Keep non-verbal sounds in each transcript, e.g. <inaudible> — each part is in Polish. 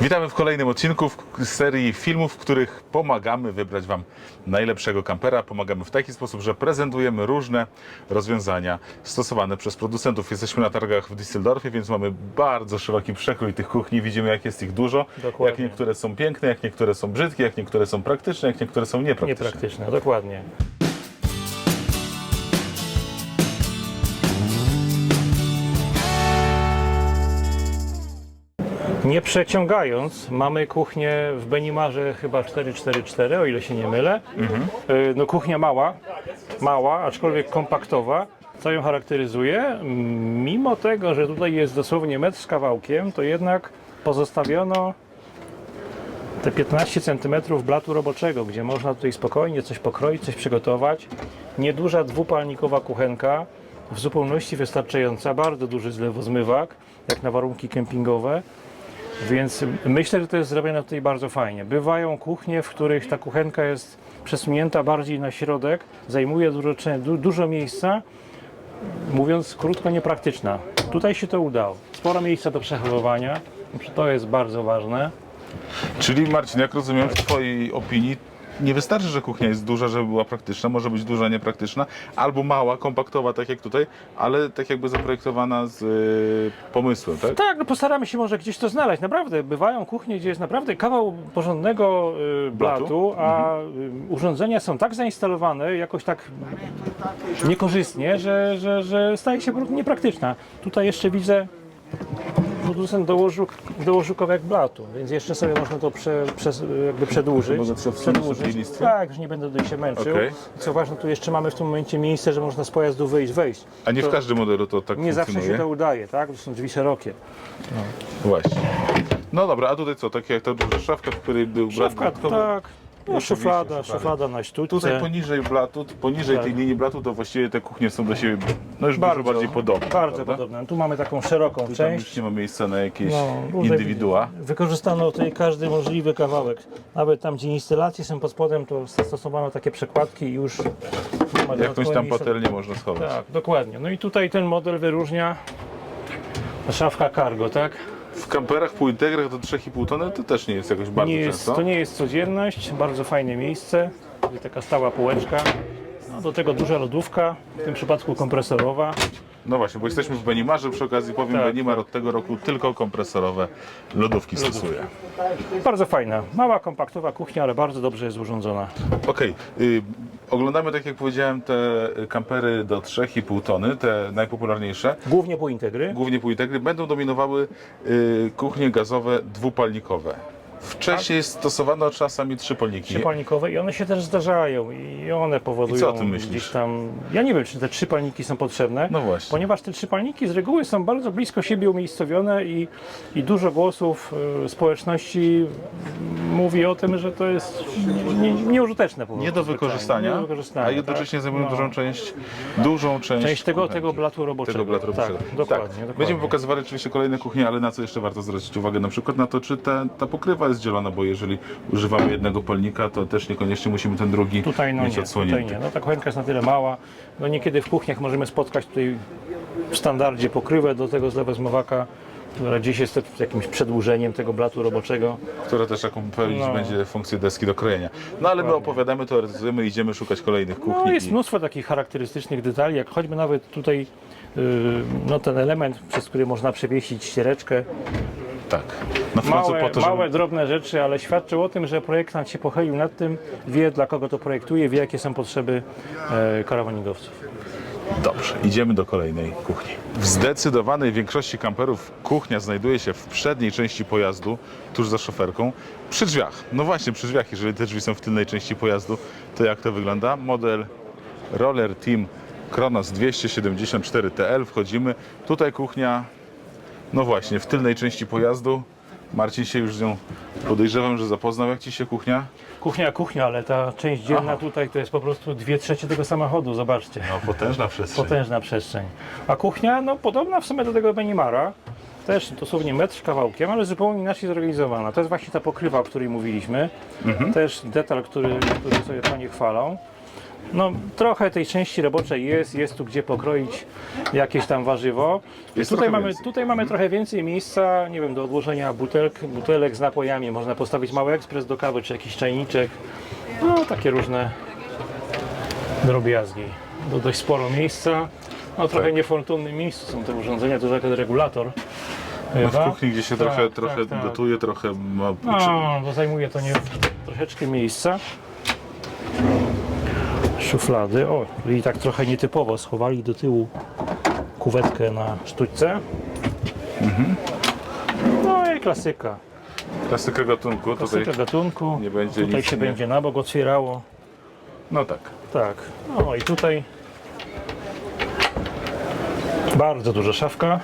Witamy w kolejnym odcinku z serii filmów, w których pomagamy wybrać Wam najlepszego kampera. Pomagamy w taki sposób, że prezentujemy różne rozwiązania stosowane przez producentów. Jesteśmy na targach w Düsseldorfie, więc mamy bardzo szeroki przekrój tych kuchni. Widzimy, jak jest ich dużo, Dokładnie. jak niektóre są piękne, jak niektóre są brzydkie, jak niektóre są praktyczne, jak niektóre są niepraktyczne. Niepraktyczne, dokładnie. Nie przeciągając, mamy kuchnię w Benimarze chyba 444, o ile się nie mylę. Y, No kuchnia mała, mała, aczkolwiek kompaktowa. Co ją charakteryzuje? Mimo tego, że tutaj jest dosłownie metr z kawałkiem, to jednak pozostawiono te 15 cm blatu roboczego, gdzie można tutaj spokojnie coś pokroić, coś przygotować. Nieduża dwupalnikowa kuchenka, w zupełności wystarczająca, bardzo duży zlewozmywak, jak na warunki kempingowe. Więc myślę, że to jest zrobione tutaj bardzo fajnie. Bywają kuchnie, w których ta kuchenka jest przesunięta bardziej na środek, zajmuje dużo, dużo miejsca, mówiąc krótko, niepraktyczna. Tutaj się to udało. Sporo miejsca do przechowywania, to jest bardzo ważne. Czyli Marcin, jak rozumiem, w Twojej opinii nie wystarczy, że kuchnia jest duża, żeby była praktyczna, może być duża, niepraktyczna, albo mała, kompaktowa, tak jak tutaj, ale tak jakby zaprojektowana z y, pomysłem, tak? Tak, no postaramy się może gdzieś to znaleźć. Naprawdę, bywają kuchnie, gdzie jest naprawdę kawał porządnego y, Blatu. blatu, a y, urządzenia są tak zainstalowane, jakoś tak niekorzystnie, że, że, że staje się po prostu niepraktyczna. Tutaj jeszcze widzę, producent dołożył, dołożył kawałek blatu, więc jeszcze sobie można to prze, przez, jakby przedłużyć. Wsunąć sobie listwę? Tak, że nie będę tutaj się męczył. Okej. Co ważne, tu jeszcze mamy w tym momencie miejsce, że można z pojazdu wyjść, wejść. A nie w To każdym modelu to tak Nie zawsze funkcjonuje. się to udaje, tak? To są drzwi szerokie. Właśnie. No dobra, a tutaj co, takie jak ta duża szafka, w której był Szafka, dodatkowy? tak. No, szuflada, szuflada. szuflada na sztuce. Tutaj poniżej blatu, poniżej Tak. tej linii blatu, to właściwie te kuchnie są do siebie no już bardzo, dużo bardziej podobne. Bardzo prawda? podobne. Tu mamy taką szeroką tam część. już nie ma miejsca na jakieś No, różne- indywidua. Wykorzystano tutaj każdy możliwy kawałek. Nawet tam, gdzie instalacje są pod spodem, to zastosowano takie przekładki i już nie ma Jakąś tam patelnię można schować. Tak, dokładnie. No i tutaj ten model wyróżnia szafka cargo, tak? W kamperach półintegrach do 3,5 tony to też nie jest jakoś bardzo Nie jest, często. to nie jest codzienność, bardzo fajne miejsce. Taka stała półeczka. No, do tego duża lodówka, w tym przypadku kompresorowa. No właśnie, bo jesteśmy w Benimarze, przy okazji powiem, Tak, Benimar od tego roku tylko kompresorowe lodówki stosuje. Bardzo fajna, mała, kompaktowa kuchnia, ale bardzo dobrze jest urządzona. Okej, y, oglądamy, tak jak powiedziałem, te kampery do 3,5 tony, te najpopularniejsze. Głównie półintegry. Głównie półintegry będą dominowały y, kuchnie gazowe dwupalnikowe. Wcześniej stosowano czasami trzypalniki. Trzypalnikowe i one się też zdarzają i one powodują I co o tym myślisz? gdzieś tam... Ja nie wiem, czy te trzy palniki są potrzebne, No właśnie. ponieważ te trzy palniki z reguły są bardzo blisko siebie umiejscowione i, i dużo głosów y, społeczności mówi o tym, że to jest nie, nie, nieużyteczne po Nie prostu do wykorzystania, Nie do wykorzystania, a jednocześnie tak? zajmują No. dużą część, dużą część, Część tego, kuchenki. tego blatu roboczego. Tego blatu roboczego. Tak, dokładnie, dokładnie. Będziemy pokazywali oczywiście kolejne kuchnie, ale na co jeszcze warto zwrócić uwagę? Na przykład na to, czy ta, ta pokrywa jest zielona, bo jeżeli używamy jednego palnika, to też niekoniecznie musimy ten drugi Tutaj no mieć nie, odsłonięty. tutaj nie. No ta kuchenka jest na tyle mała. No niekiedy w kuchniach możemy spotkać tutaj w standardzie pokrywę do tego zlewozmywaka, która gdzieś jest jakimś przedłużeniem tego blatu roboczego. Które też taką pełnić No. będzie funkcję deski do krojenia. No ale my opowiadamy, teoretyzujemy, idziemy szukać kolejnych kuchni. No jest i- mnóstwo takich charakterystycznych detali, jak choćby nawet tutaj no ten element, przez który można przewiesić ściereczkę. Tak. Małe, po to, małe żeby... drobne rzeczy, ale świadczą o tym, że projektant się pochylił nad tym, wie dla kogo to projektuje, wie jakie są potrzeby e, karawaningowców. Dobrze, idziemy do kolejnej kuchni. W zdecydowanej większości kamperów kuchnia znajduje się w przedniej części pojazdu, tuż za szoferką, przy drzwiach. No właśnie, przy drzwiach, jeżeli te drzwi są w tylnej części pojazdu, to jak to wygląda? Model Roller Team Kronos 274 TL, wchodzimy. Tutaj kuchnia, no właśnie, w tylnej części pojazdu. Marcin się już z nią podejrzewam, że zapoznał. Jak Ci się kuchnia? Kuchnia, kuchnia, ale ta część dzielna Aha. tutaj to jest po prostu dwie trzecie tego samochodu, zobaczcie. No, potężna przestrzeń. Potężna przestrzeń. A kuchnia, no podobna w sumie do tego Benimara, też dosłownie metr kawałkiem, ale zupełnie inaczej zorganizowana. To jest właśnie ta pokrywa, o której mówiliśmy. Też detal, który, który sobie Panie chwalą. No, trochę tej części roboczej jest, jest tu gdzie pokroić jakieś tam warzywo. Jest tutaj, mamy, więcej. tutaj mamy trochę więcej miejsca, nie wiem, do odłożenia butelk, butelek z napojami. Można postawić mały ekspres do kawy, czy jakiś czajniczek. No, takie różne drobiazgi. Do dość sporo miejsca. No, trochę Tak. niefortunnym miejscu są te urządzenia, to taki regulator. No w kuchni, gdzie się Tak, trochę, tak, trochę tak. gotuje, trochę ma... No, bo zajmuje to nie troszeczkę miejsca. Szuflady. O, i tak trochę nietypowo schowali do tyłu kuwetkę na sztućce. No i klasyka. Klasyka gatunku, tutaj Klasyka gatunku. nie będzie Tutaj nic, się nie? będzie na bok otwierało. No tak. Tak. No i tutaj bardzo duża szafka.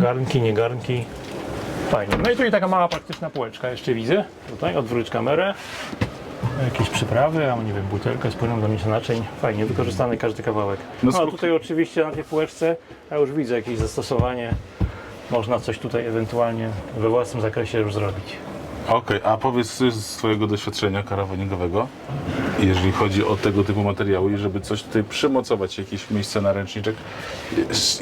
Garnki, nie garnki. Fajnie. No i tutaj taka mała praktyczna półeczka jeszcze widzę. Tutaj odwróć kamerę. Jakieś przyprawy, a nie wiem, butelka z płynem do mięsa naczyń. Fajnie, wykorzystany każdy kawałek. No No a tutaj oczywiście na tej półeczce, ja już widzę jakieś zastosowanie. Można coś tutaj ewentualnie we własnym zakresie już zrobić. Okej, a powiedz coś z swojego doświadczenia karawaniongowego, jeżeli chodzi o tego typu materiały i żeby coś tutaj przymocować, jakieś miejsce na ręczniczek.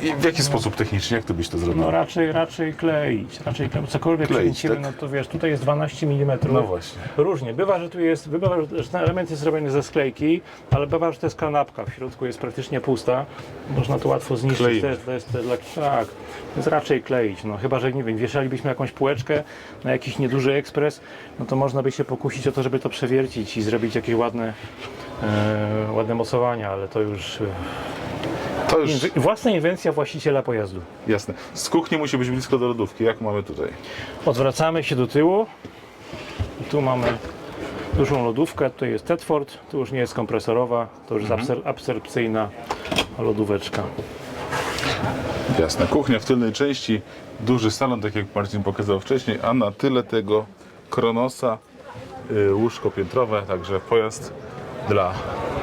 I w jaki sposób technicznie, jak ty byś to zrobił? No raczej, raczej kleić, raczej kleić. Cokolwiek Kleić, tak? no to wiesz, tutaj jest 12 mm. No właśnie. Różnie. Bywa, że tu jest, bywa, że ten element jest zrobiony ze sklejki, ale bywa, że to jest kanapka. W środku jest praktycznie pusta. Można to łatwo zniszczyć. Kleimy. To jest, to jest, to jest, dla- tak, więc raczej kleić. No, chyba, że nie wiem, wieszalibyśmy jakąś półeczkę na jakiś nieduży ekspres, no to można by się pokusić o to, żeby to przewiercić i zrobić jakieś ładne, e, ładne mocowania, ale to już e, To już inwy- własna inwencja właściciela pojazdu. jasne. Z kuchni musi być blisko do lodówki, jak mamy tutaj. Odwracamy się do tyłu. I tu mamy dużą lodówkę. Tutaj jest Tedford. Tu już nie jest kompresorowa. To już jest absor- absorpcyjna lodóweczka. Jasne. Kuchnia w tylnej części, duży salon, tak jak Marcin pokazał wcześniej, a na tyle tego Kronosa, y, łóżko piętrowe, także pojazd dla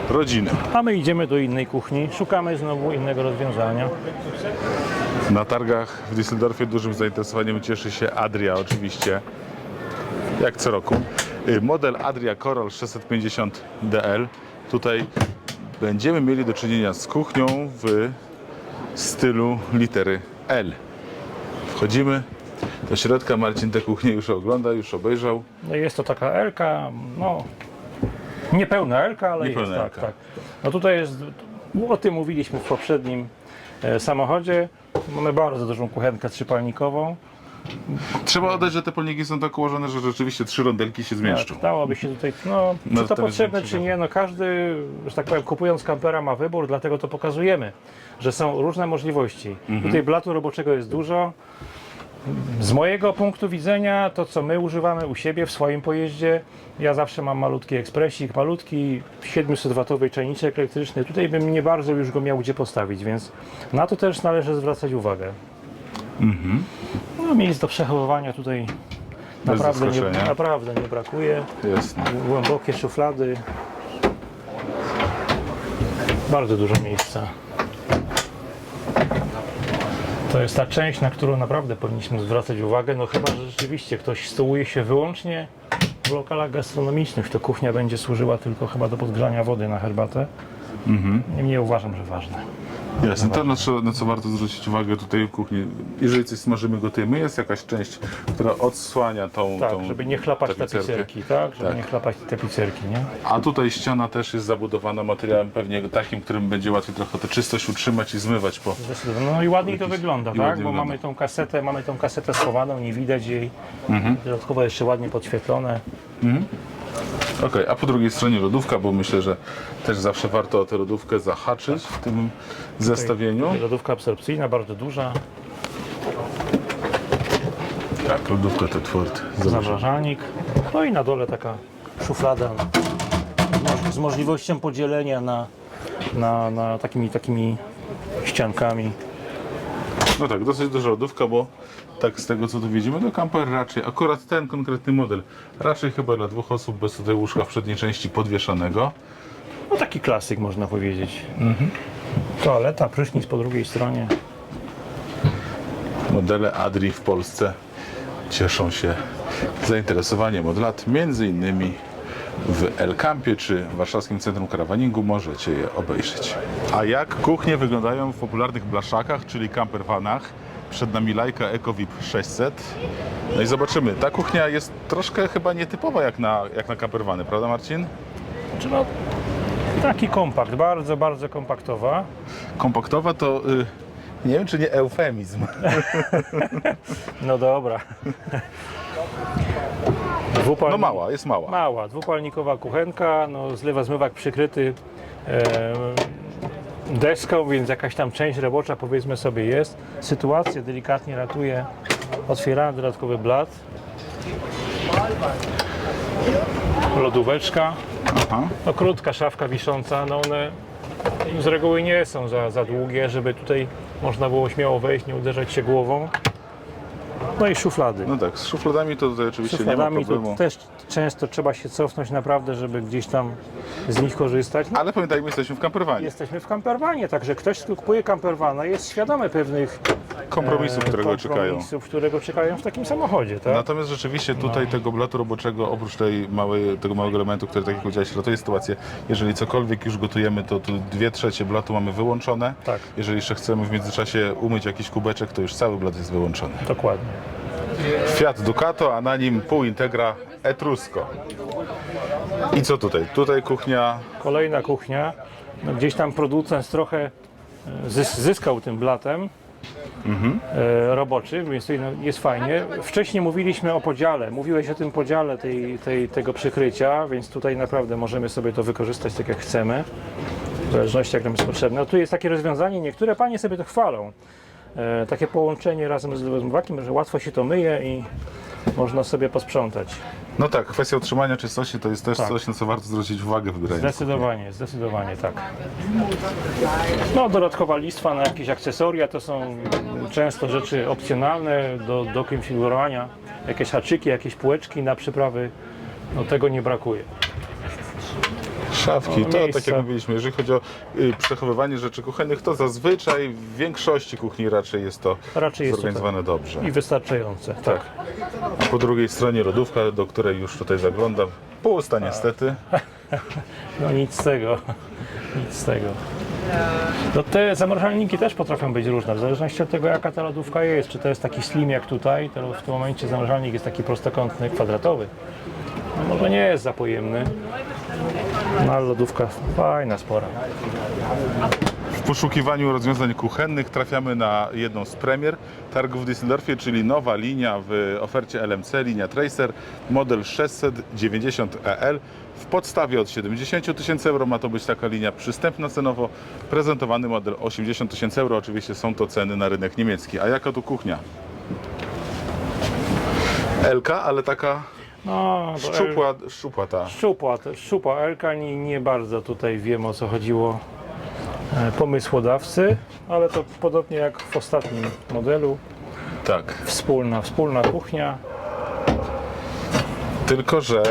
rodziny. A my idziemy do innej kuchni. Szukamy znowu innego rozwiązania. Na targach w Düsseldorfie dużym zainteresowaniem cieszy się Adria oczywiście, jak co roku. Y, Model Adria Coral 650 DL. Tutaj będziemy mieli do czynienia z kuchnią w stylu litery L. Wchodzimy do środka, Marcin tę kuchnię już ogląda, już obejrzał. No jest to taka Elka, no niepełna Elka, ale Niepełna jest tak, Elka. tak. No tutaj jest, o tym mówiliśmy w poprzednim e, samochodzie. Mamy bardzo dużą kuchenkę trzypalnikową. Trzeba oddać, że te polniki są tak ułożone, że rzeczywiście trzy rondelki się zmieszczą. Tak, dałoby się tutaj, no, No, czy to to potrzebne, czy nie, no każdy, że tak powiem, kupując kampera ma wybór, dlatego to pokazujemy, że są różne możliwości. Mhm. Tutaj blatu roboczego jest dużo. Z mojego punktu widzenia, to co my używamy u siebie w swoim pojeździe, ja zawsze mam malutki ekspresik, malutki 700-watowy czajniczek elektryczny. Tutaj bym nie bardzo już go miał gdzie postawić, więc na to też należy zwracać uwagę. No, miejsc do przechowywania tutaj naprawdę nie, zaskoczenia. naprawdę nie brakuje Jasne. głębokie szuflady. Bardzo dużo miejsca. To jest ta część, na którą naprawdę powinniśmy zwracać uwagę, no chyba, że rzeczywiście ktoś stołuje się wyłącznie w lokalach gastronomicznych, to kuchnia będzie służyła tylko chyba do podgrzania wody na herbatę. Niemniej uważam, że ważne. Jasne, to na co, na co warto zwrócić uwagę tutaj w kuchni, jeżeli coś smażymy, gotujemy, jest jakaś część, która odsłania tą, Tak, tą żeby nie chlapać tapicerkę. tapicerki, tak? Żeby Tak. nie chlapać tapicerki, nie? A tutaj ściana też jest zabudowana materiałem pewnie takim, którym będzie łatwiej trochę tę czystość utrzymać i zmywać po... Zdecydowanie. No i ładniej to wygląda, i tak? ładnie Bo wygląda. mamy tą kasetę, mamy tą kasetę schowaną, nie widać jej. Mhm. Dodatkowo jeszcze ładnie podświetlone. Okej, a po drugiej stronie lodówka, bo myślę, że też zawsze warto o tę lodówkę zahaczyć w tym zestawieniu. Tutaj Lodówka absorpcyjna, bardzo duża. Tak, lodówka to twórd. Zamrażalnik. No i na dole taka szuflada z możliwością podzielenia na, na, na takimi, takimi ściankami. No tak, dosyć duża lodówka, bo tak z tego co tu widzimy, to kamper raczej, akurat ten konkretny model, raczej chyba dla dwóch osób bez tutaj łóżka w przedniej części podwieszanego. No taki klasyk można powiedzieć. Toaleta, prysznic po drugiej stronie. Modele Adri w Polsce cieszą się zainteresowaniem od lat, między innymi w El Campie czy w Warszawskim Centrum Karawaningu możecie je obejrzeć. A jak kuchnie wyglądają w popularnych blaszakach, czyli campervanach? Przed nami Lajka EcoVip 600. No i zobaczymy. Ta kuchnia jest troszkę chyba nietypowa jak na, jak na campervany, prawda Marcin? Czy no, taki kompakt, bardzo, bardzo kompaktowa. Kompaktowa to y, nie wiem czy nie eufemizm. <laughs> No dobra. Dwupalnik- No mała, jest mała. Mała, dwupalnikowa kuchenka, no zlewa zmywak przykryty e, deską, więc jakaś tam część robocza powiedzmy sobie jest. Sytuację delikatnie ratuje otwierany dodatkowy blat. Lodóweczka, Aha. no krótka szafka wisząca, no one z reguły nie są za, za długie, żeby tutaj można było śmiało wejść, nie uderzać się głową. No i szuflady. No tak, z szufladami to tutaj oczywiście nie ma Szufladami to problemu. też często trzeba się cofnąć naprawdę, żeby gdzieś tam z nich korzystać. No, Ale pamiętajmy, jesteśmy w campervanie. jesteśmy w camperwanie, także ktoś, kto kupuje campervana jest świadomy pewnych Kompromisów, e, którego czekają. kompromisów, którego czekają w takim samochodzie, tak? Natomiast rzeczywiście tutaj tego blatu roboczego, oprócz tej małej, tego małego elementu, który tak jak powiedziałeś, ratuje sytuację, jeżeli cokolwiek już gotujemy, to tu dwie trzecie blatu mamy wyłączone. Tak. Jeżeli jeszcze chcemy w międzyczasie umyć jakiś kubeczek, to już cały blat jest wyłączony. Dokładnie. Fiat Ducato, a na nim pół Integra Etrusco. I co tutaj? Tutaj kuchnia Kolejna kuchnia. No, gdzieś tam producent trochę e, zys- zyskał tym blatem e, roboczym, więc tutaj no, jest fajnie. Wcześniej mówiliśmy o podziale. Mówiłeś o tym podziale tej, tej, tego przykrycia, więc tutaj naprawdę możemy sobie to wykorzystać tak jak chcemy. W zależności jak nam jest potrzebne. No, tu jest takie rozwiązanie, niektóre panie sobie to chwalą. E, takie połączenie razem z zmywakiem, że łatwo się to myje i można sobie posprzątać. No tak, kwestia utrzymania czystości to jest też Tak. coś, na co warto zwrócić uwagę wybierając. Zdecydowanie, zdecydowanie tak. No, dodatkowa listwa na jakieś akcesoria to są często rzeczy opcjonalne do, do konfigurowania. Jakieś haczyki, jakieś półeczki na przyprawy, no tego nie brakuje. Szafki, to tak jak mówiliśmy, jeżeli chodzi o y, przechowywanie rzeczy kuchennych, to zazwyczaj w większości kuchni raczej jest to Raczej jest zorganizowane dobrze. I wystarczające, tak. Po drugiej stronie lodówka, do której już tutaj zaglądam, pusta niestety. <laughs> No nic z tego, nic z tego. No te zamrażalniki też potrafią być różne, w zależności od tego jaka ta lodówka jest. Czy to jest taki slim jak tutaj, to w tym momencie zamrażalnik jest taki prostokątny, kwadratowy. No może nie jest za pojemny, no ale lodówka fajna, spora. W poszukiwaniu rozwiązań kuchennych trafiamy na jedną z premier targów w Düsseldorfie, czyli nowa linia w ofercie LMC, linia Tracer, model 690EL. W podstawie od 70 tysięcy euro ma to być taka linia przystępna cenowo. Prezentowany model 80 tysięcy euro. Oczywiście są to ceny na rynek niemiecki. A jaka tu kuchnia? LK, ale taka No, to szczupła, szczupła ta. Szczupła, szczupła Elka, nie, nie bardzo tutaj wiem o co chodziło e, pomysłodawcy, ale to podobnie jak w ostatnim modelu, Tak. wspólna, wspólna kuchnia. Tylko, że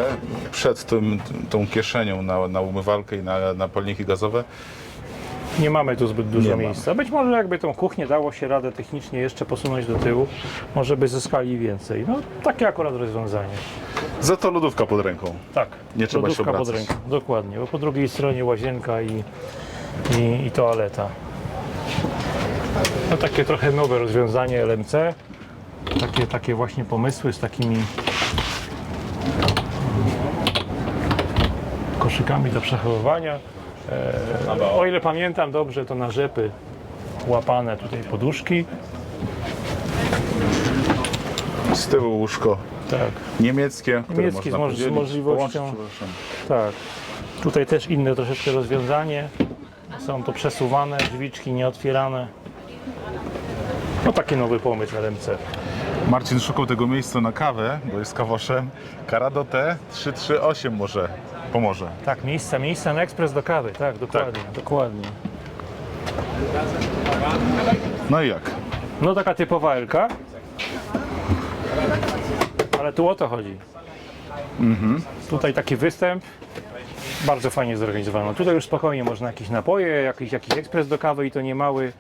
przed tym, tą kieszenią na, na umywalkę i na, na palniki gazowe Nie mamy tu zbyt dużo Nie miejsca. Być może jakby tą kuchnię dało się radę technicznie jeszcze posunąć do tyłu, może by zyskali więcej. No takie akurat rozwiązanie. za to lodówka pod ręką. Tak, Nie trzeba się lodówka pod obracać. ręką. Dokładnie, bo po drugiej stronie łazienka i, i, i toaleta. No takie trochę nowe rozwiązanie LMC. Takie, takie właśnie pomysły z takimi koszykami do przechowywania. E, o ile pamiętam dobrze, to na rzepy łapane tutaj poduszki. Z tyłu łóżko Tak, niemieckie, które Niemieckie można z moż- z podzielić, możliwością- połączyć, przepraszam. tak. Tutaj też inne troszeczkę rozwiązanie. Są to przesuwane drzwiczki, nieotwierane. No taki nowy pomysł LMC. Marcin szukał tego miejsca na kawę, bo jest kawoszem. Karado T 338 może pomoże. Tak, miejsca, miejsca na ekspres do kawy, tak, dokładnie, dokładnie. No i jak? No taka typowa Elka. Ale tu o to chodzi. Tutaj taki występ. Bardzo fajnie zorganizowano. Tutaj już spokojnie można jakieś napoje, jakiś, jakiś ekspres do kawy i to nie mały.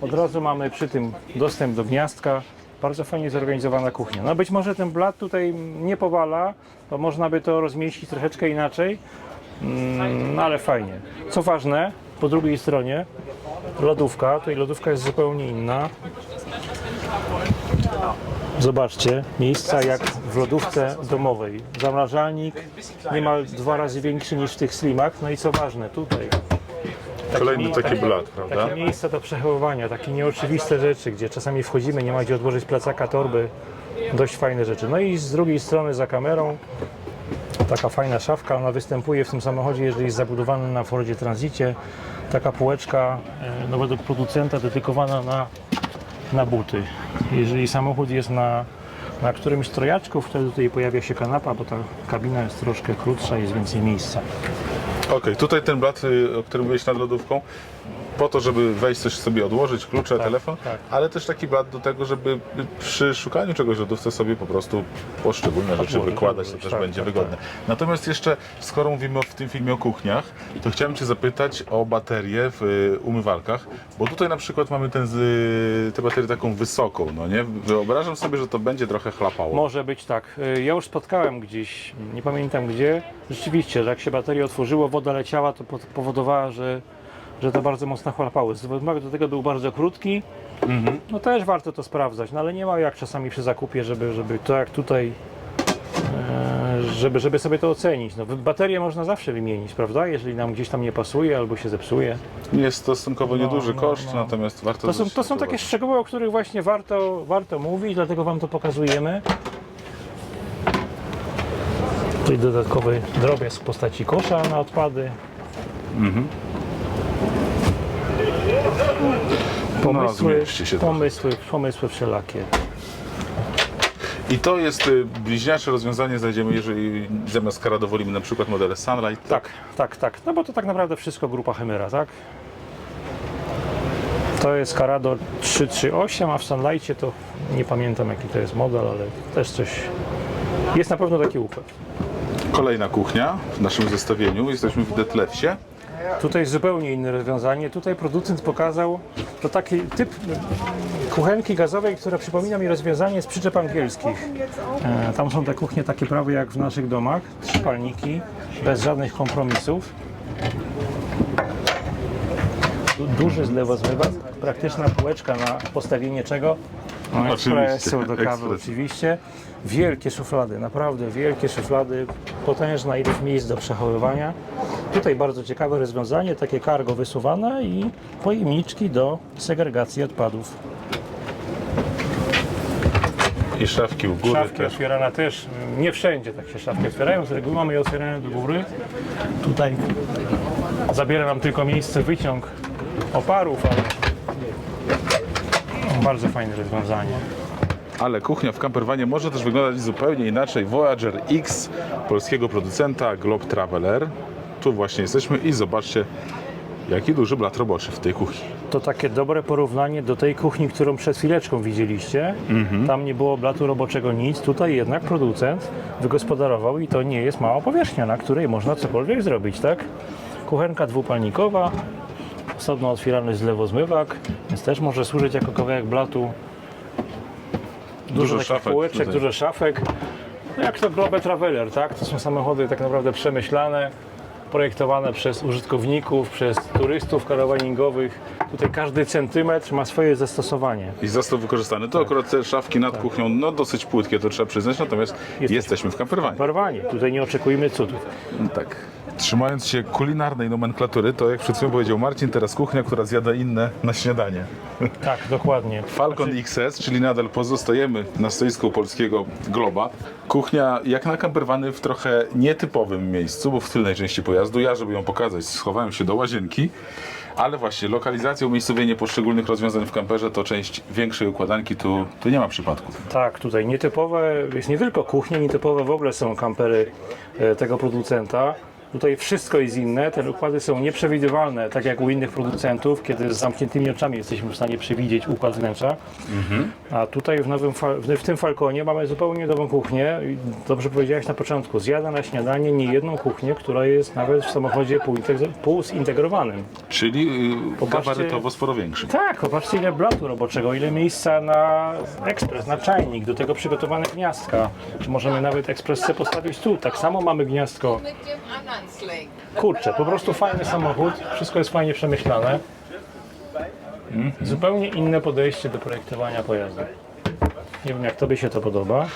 Od razu mamy przy tym dostęp do gniazdka Bardzo fajnie zorganizowana kuchnia. No być może ten blat tutaj nie powala, bo można by to rozmieścić troszeczkę inaczej, mm, ale fajnie. Co ważne, po drugiej stronie lodówka, tutaj lodówka jest zupełnie inna. Zobaczcie, miejsca jak w lodówce domowej. Zamrażalnik niemal dwa razy większy niż w tych slimach. No i co ważne, tutaj Kolejny mi- taki blat, prawda? takie miejsca do przechowywania, takie nieoczywiste rzeczy, gdzie czasami wchodzimy, nie ma gdzie odłożyć plecaka, torby. Dość fajne rzeczy. No i z drugiej strony za kamerą taka fajna szafka, ona występuje w tym samochodzie, jeżeli jest zabudowany na Fordzie Transicie. Taka półeczka, e, no według producenta dedykowana na, na buty. Jeżeli samochód jest na, na którymś trojaczku, wtedy tutaj pojawia się kanapa, bo ta kabina jest troszkę krótsza, jest więcej miejsca. Okej, tutaj ten blat, y, o którym mówiłeś nad lodówką, po to, żeby wejść coś sobie odłożyć, klucze, telefon, tak. ale też taki blat do tego, żeby przy szukaniu czegoś w lodówce sobie po prostu poszczególne rzeczy Odłożyć, wykładać, to też tak, będzie tak, wygodne. Natomiast jeszcze, skoro mówimy w tym filmie o kuchniach, to chciałem Cię zapytać o baterie w y, umywalkach, bo tutaj na przykład mamy ten, y, tę baterię taką wysoką, no nie? Wyobrażam sobie, że to będzie trochę chlapało. Może być tak. Y, Ja już spotkałem gdzieś, nie pamiętam gdzie, rzeczywiście, że jak się bateria otworzyło, woda leciała, to po- powodowała, że, że to bardzo mocno chlapały. Zwykły do tego był bardzo krótki, no też warto to sprawdzać, no ale nie ma jak czasami przy zakupie, żeby, żeby to jak tutaj, e, żeby, żeby sobie to ocenić. No, baterię można zawsze wymienić, prawda? Jeżeli nam gdzieś tam nie pasuje albo się zepsuje. Jest stosunkowo nieduży no, koszt, no. natomiast warto To są, zwrócić to są takie uwagę. szczegóły, o których właśnie warto, warto mówić, dlatego Wam to pokazujemy. Tutaj dodatkowy drobiazg w postaci kosza na odpady. Pomysły, się trochę. pomysły, pomysły wszelakie. I to jest y, bliźniacze rozwiązanie, znajdziemy, jeżeli zamiast Carado wolimy na przykład modele Sunlight. Tak, tak, tak. No bo to tak naprawdę wszystko grupa Chimera, tak? To jest Carado 338, a w Sunlightie to nie pamiętam jaki to jest model, ale też coś... Jest na pewno taki układ. Kolejna kuchnia w naszym zestawieniu. Jesteśmy w Detlefsie. Tutaj zupełnie inne rozwiązanie. Tutaj producent pokazał to taki typ kuchenki gazowej, która przypomina mi rozwiązanie z przyczep angielskich. E, Tam są te kuchnie takie prawie jak w naszych domach. Trzy palniki, bez żadnych kompromisów. Du- Duży zlewozmywacz, praktyczna półeczka na postawienie czego? No, Espresso do kawy ekspres. oczywiście. Wielkie szuflady, naprawdę wielkie szuflady, potężna ilość miejsc do przechowywania. Tutaj bardzo ciekawe rozwiązanie, takie cargo wysuwane i pojemniczki do segregacji odpadów. I szafki u góry Szafki też. otwierane też, nie wszędzie tak się szafki otwierają, z reguły mamy je otwierane do góry. Tutaj zabiera nam tylko miejsce wyciąg oparów, ale bardzo fajne rozwiązanie. Ale kuchnia w camperwanie może też wyglądać zupełnie inaczej. Voyager X polskiego producenta Globe Traveler. Tu właśnie jesteśmy i zobaczcie, jaki duży blat roboczy w tej kuchni. To takie dobre porównanie do tej kuchni, którą przed chwileczką widzieliście. Tam nie było blatu roboczego nic, tutaj jednak producent wygospodarował i to nie jest mała powierzchnia, na której można cokolwiek zrobić, tak? Kuchenka dwupalnikowa, osobno otwierany zlewozmywak, więc też może służyć jako kawałek blatu. Dużo, Dużo półeczek, tutaj. dużo szafek. No jak to Globe Traveler, tak? To są samochody tak naprawdę przemyślane, projektowane przez użytkowników, przez turystów karawaningowych. Tutaj każdy centymetr ma swoje zastosowanie. I został wykorzystany. To akurat te szafki nad kuchnią, no dosyć płytkie, to trzeba przyznać, natomiast jesteśmy w camperwanie. Parwanie, tutaj nie oczekujmy cudów. Tak. Trzymając się kulinarnej nomenklatury, to jak przed chwilą powiedział Marcin, teraz kuchnia, która zjada inne na śniadanie. <laughs> Tak, dokładnie. Falcon XS, czyli nadal pozostajemy na stoisku polskiego Globa. Kuchnia jak na camperwany w trochę nietypowym miejscu, bo w tylnej części pojazdu. Ja, żeby ją pokazać, schowałem się do łazienki. Ale właśnie lokalizacja, umiejscowienie poszczególnych rozwiązań w kamperze to część większej układanki, tu, tu nie ma przypadków. Tak, tutaj nietypowe jest nie tylko kuchnie, nietypowe w ogóle są kampery e, tego producenta. Tutaj wszystko jest inne, te układy są nieprzewidywalne, tak jak u innych producentów, kiedy z zamkniętymi oczami jesteśmy w stanie przewidzieć układ wnętrza. A tutaj w, nowym, w, tym Falconie mamy zupełnie nową kuchnię. I Dobrze powiedziałeś na początku, zjada na śniadanie nie jedną kuchnię, która jest nawet w samochodzie półzintegrowanym. Czyli yy, Popatrzcie- gabarytowo sporo większy. Tak, popatrzcie ile blatu roboczego, ile miejsca na ekspres, na czajnik, do tego przygotowane gniazdka. Czy możemy nawet ekspresce postawić tu. Tak samo mamy gniazdko. mit dem anderen Sling. Kurczę, po prostu fajny samochód, wszystko jest fajnie przemyślane. Zupełnie inne podejście do projektowania pojazdu. Nie wiem jak Tobie się to podoba.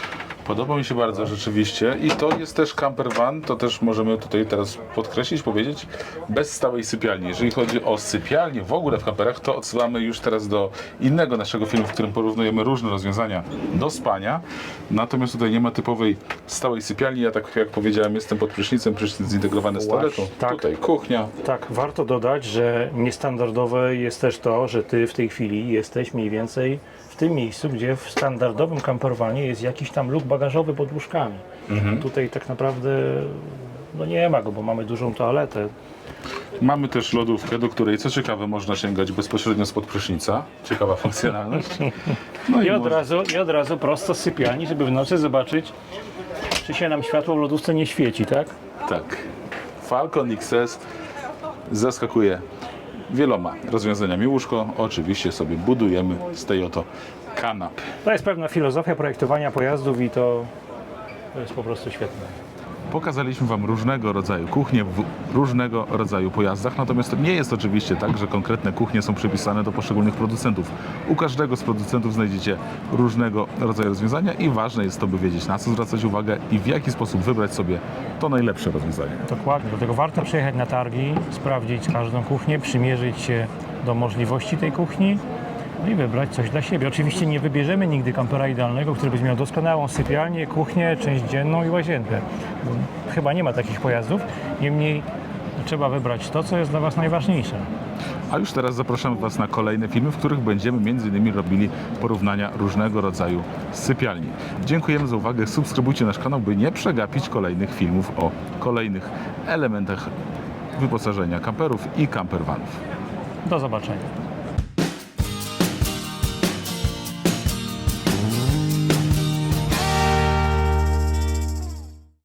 Podoba mi się bardzo rzeczywiście i to jest też camper van, to też możemy tutaj teraz podkreślić, powiedzieć, bez stałej sypialni. Jeżeli chodzi o sypialnię w ogóle w camperach, to odsyłamy już teraz do innego naszego filmu, w którym porównujemy różne rozwiązania do spania. Natomiast tutaj nie ma typowej stałej sypialni. Ja tak jak powiedziałem, jestem pod prysznicem, prysznic zintegrowany z toaletą. tak. Tutaj kuchnia. Tak, warto dodać, że niestandardowe jest też to, że Ty w tej chwili jesteś mniej więcej w tym miejscu, gdzie w standardowym camperwanie jest jakiś tam luk bagażowy pod łóżkami. Tutaj tak naprawdę no nie ma go, bo mamy dużą toaletę. Mamy też lodówkę, do której co ciekawe można sięgać bezpośrednio spod prysznica. Ciekawa <laughs> funkcjonalność. No I od, może- razu, I od razu prosto z sypialni, żeby w nocy zobaczyć, czy się nam światło w lodówce nie świeci, tak? Tak. Falcon XS zaskakuje wieloma rozwiązaniami. Łóżko oczywiście sobie budujemy z tej oto kanapy. To jest pewna filozofia projektowania pojazdów i to, to jest po prostu świetne. Pokazaliśmy Wam różnego rodzaju kuchnie w różnego rodzaju pojazdach, natomiast to nie jest oczywiście tak, że konkretne kuchnie są przypisane do poszczególnych producentów. U każdego z producentów znajdziecie różnego rodzaju rozwiązania i ważne jest to, by wiedzieć na co zwracać uwagę i w jaki sposób wybrać sobie to najlepsze rozwiązanie. Dokładnie, dlatego warto przyjechać na targi, sprawdzić każdą kuchnię, przymierzyć się do możliwości tej kuchni no i wybrać coś dla siebie. Oczywiście nie wybierzemy nigdy kampera idealnego, który będzie miał doskonałą sypialnię, kuchnię, część dzienną i łazienkę. Chyba nie ma takich pojazdów, niemniej trzeba wybrać to, co jest dla Was najważniejsze. A już teraz zapraszamy Was na kolejne filmy, w których będziemy innymi robili porównania różnego rodzaju sypialni. Dziękujemy za uwagę. Subskrybujcie nasz kanał, by nie przegapić kolejnych filmów o kolejnych elementach wyposażenia kamperów i campervanów. Do zobaczenia.